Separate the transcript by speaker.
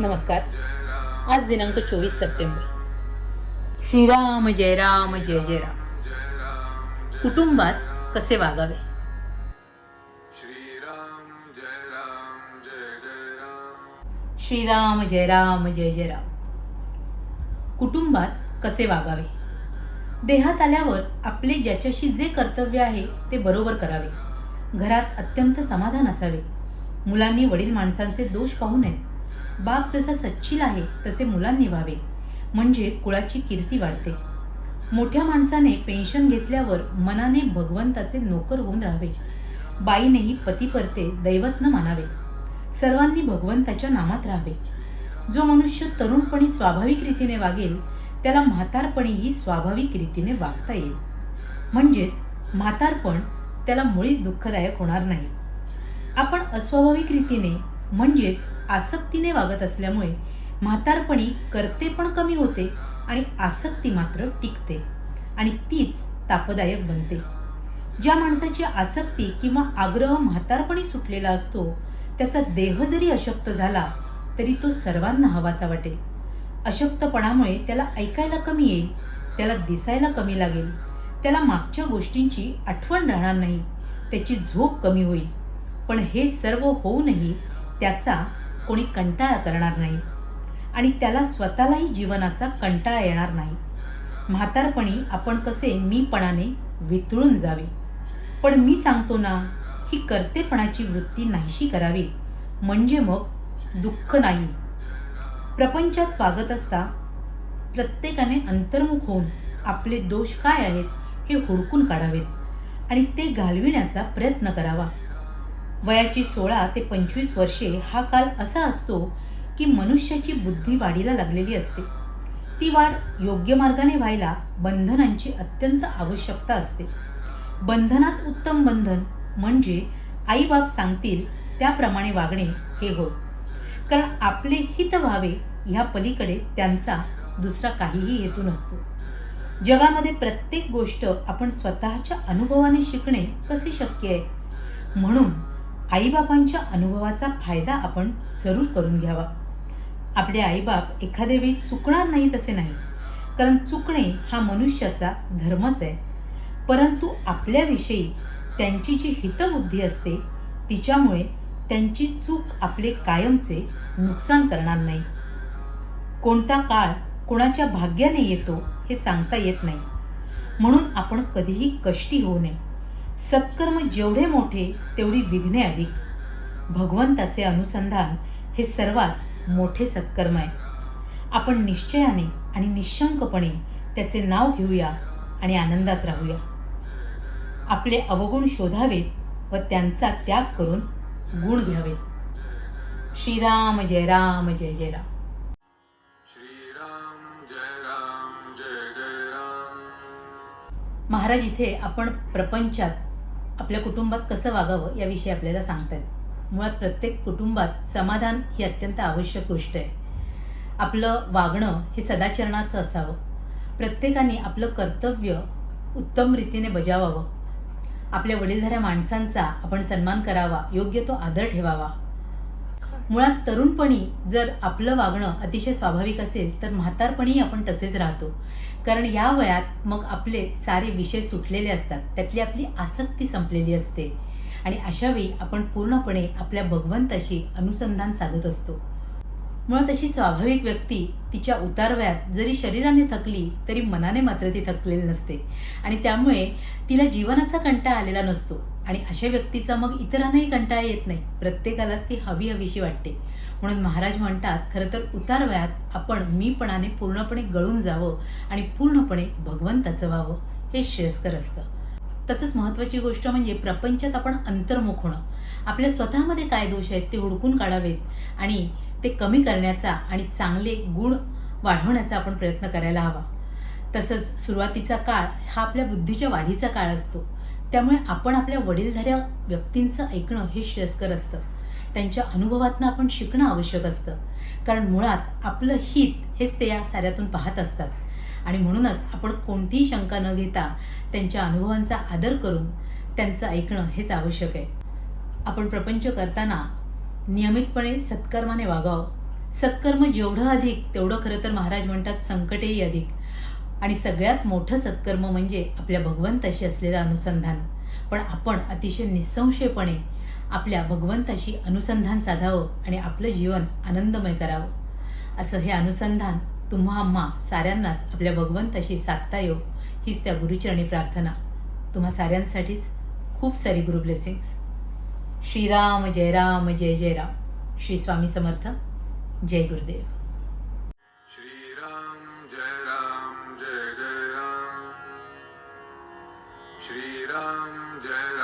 Speaker 1: नमस्कार. आज दिनांक चोवीस सप्टेंबर. श्रीराम जय राम जय जय राम. कुटुंबात कसे वागावे?
Speaker 2: श्रीराम जय राम जय जय राम.
Speaker 1: श्रीराम जय राम जय जय राम कुटुंबात कसे वागावे? देहात आल्यावर आपले ज्याच्याशी जे कर्तव्य आहे ते बरोबर करावे. घरात अत्यंत समाधान असावे. मुलांनी वडील माणसांचे दोष पाहू नयेत बाप जसा सच्चिल आहे तसे मुलांनी व्हावे. म्हणजे कुळाची कीर्ती वाढते. मोठ्या माणसाने पेन्शन घेतल्यावर मनाने भगवंताचे नोकर होऊन राहावे. बाईनेही पती परते दैवत न मानावे. सर्वांनी भगवंताच्या नामात राहावे. जो मनुष्य तरुणपणी स्वाभाविक रीतीने वागेल त्याला म्हातारपणीही स्वाभाविक रीतीने वागता येईल. म्हणजेच म्हातारपण त्याला मुळीच दुःखदायक होणार नाही. आपण अस्वाभाविक रीतीने म्हणजेच आसक्तीने वागत असल्यामुळे म्हातारपणी करते पण कमी होते आणि आसक्ती मात्र टिकते आणि तीच तापदायक बनते. ज्या माणसाची आसक्ती किंवा आग्रह म्हातारपणी सुटलेला असतो त्याचा देह जरी अशक्त झाला तरी तो सर्वांना हवासा वाटेल अशक्तपणामुळे त्याला ऐकायला कमी येईल त्याला दिसायला कमी लागेल त्याला मागच्या गोष्टींची आठवण राहणार नाही त्याची झोप कमी होईल. पण हे सर्व होऊनही त्याचा कोणी कंटाळा करणार नाही. आणि त्याला स्वतःलाही जीवनाचा कंटाळा येणार नाही. म्हातारपणी आपण कसे मीपणाने वितळून जावे. पण मी सांगतो ना ही कर्तेपणाची वृत्ती नाहीशी करावी. म्हणजे मग दुःख नाही. प्रपंचात वागत असता प्रत्येकाने अंतर्मुख होऊन आपले दोष काय आहेत हे हुडकून काढावेत आणि ते घालविण्याचा प्रयत्न करावा. वयाची सोळा ते पंचवीस वर्षे हा काल असा असतो की मनुष्याची बुद्धी वाढीला लागलेली असते. ती वाढ योग्य मार्गाने व्हायला बंधनांची अत्यंत आवश्यकता असते. बंधनात उत्तम बंधन म्हणजे आईबाप सांगतील त्याप्रमाणे वागणे हे होय. कारण आपले हित व्हावे ह्या पलीकडे त्यांचा दुसरा काहीही हेतू नसतो. जगामध्ये प्रत्येक गोष्ट आपण स्वतःच्या अनुभवाने शिकणे कसे शक्य आहे? म्हणून आईबाबांच्या अनुभवाचा फायदा आपण जरूर करून घ्यावा. आपले आईबाप एखाद्या वेळी चुकणार नाही तसे नाही. कारण चुकणे हा मनुष्याचा धर्मच आहे. परंतु आपल्याविषयी त्यांची जी हितबुद्धी असते तिच्यामुळे त्यांची चूक आपले कायमचे नुकसान करणार नाही. कोणता काळ कोणाच्या भाग्याने येतो हे सांगता येत नाही. म्हणून आपण कधीही कष्टी होऊ नये. सत्कर्म जेवढे मोठे तेवढी विघ्ने अधिक. भगवंताचे अनुसंधान हे सर्वात मोठे सत्कर्म आहे. आपण निश्चयाने आणि निशंकपणे त्याचे नाव घेऊया आणि आनंदात राहूया. आपले अवगुण शोधावेत व त्यांचा त्याग करून गुण घ्यावेत. श्रीराम जय राम जय जय राम.
Speaker 2: श्रीराम जय राम जय जय राम.
Speaker 1: महाराज इथे आपण प्रपंचात आपल्या कुटुंबात कसं वागावं याविषयी आपल्याला सांगतात मुळात प्रत्येक कुटुंबात समाधान ही अत्यंत आवश्यक गोष्ट आहे. आपलं वागणं हे सदाचरणाचं असावं. प्रत्येकाने आपलं कर्तव्य उत्तम रीतीने बजावावं. आपल्या वडीलधाऱ्या माणसांचा आपण सन्मान करावा योग्य तो आदर ठेवावा. मुळात तरुणपणी जर आपलं वागणं अतिशय स्वाभाविक असेल तर म्हातारपणी आपण तसेच राहतो. कारण या वयात मग आपले सारे विषय सुटलेले असतात. त्यातली आपली आसक्ती संपलेली असते. आणि अशावेळी आपण पूर्णपणे आपल्या भगवंताशी अनुसंधान साधत असतो. मुळात अशी स्वाभाविक व्यक्ती तिच्या उतारवयात जरी शरीराने थकली तरी मनाने मात्र ती थकलेली नसते. आणि त्यामुळे तिला जीवनाचा कंटाळा आलेला नसतो. आणि अशा व्यक्तीचा मग इतरांनाही कंटाळा येत नाही. प्रत्येकालाच ती हवी हवीशी वाटते. म्हणून महाराज म्हणतात खरं तर उतार वयात आपण मीपणाने पूर्णपणे गळून जावं आणि पूर्णपणे भगवंताचं व्हावं. हे श्रेयस्कर असतं. तसंच महत्त्वाची गोष्ट म्हणजे प्रपंचात आपण अंतर्मुख होणं. आपल्या स्वतःमध्ये काय दोष आहेत ते हुडकून काढावेत आणि ते कमी करण्याचा आणि चांगले गुण वाढवण्याचा आपण प्रयत्न करायला हवा. तसंच सुरुवातीचा काळ हा आपल्या बुद्धीच्या वाढीचा काळ असतो. त्यामुळे आपण आपल्या वडीलधाऱ्या व्यक्तींचं ऐकणं हे श्रेयस्कर असतं. त्यांच्या अनुभवातनं आपण शिकणं आवश्यक असतं. कारण मुळात आपलं हित हेच ते या साऱ्यातून पाहत असतात. आणि म्हणूनच आपण कोणतीही शंका न घेता त्यांच्या अनुभवांचा आदर करून त्यांचं ऐकणं हेच आवश्यक आहे. आपण प्रपंच करताना नियमितपणे सत्कर्माने वागावं. सत्कर्म जेवढं अधिक तेवढं खरं तर महाराज म्हणतात संकटेही अधिक. आणि सगळ्यात मोठं सत्कर्म म्हणजे आपल्या भगवंताशी असलेलं अनुसंधान. पण आपण अतिशय निसंशयपणे आपल्या भगवंताशी अनुसंधान साधावं आणि आपलं जीवन आनंदमय करावं. असं हे अनुसंधान तुम्हा आम्हा साऱ्यांनाच आपल्या भगवंताशी साधता येऊ हीच त्या गुरुचरणी प्रार्थना. तुम्हा साऱ्यांसाठीच खूप सारी गुरु ब्लेसिंग्स. श्रीराम जय राम जय जय राम. श्री स्वामी समर्थ. जय गुरुदेव.
Speaker 2: श्रीराम जय राम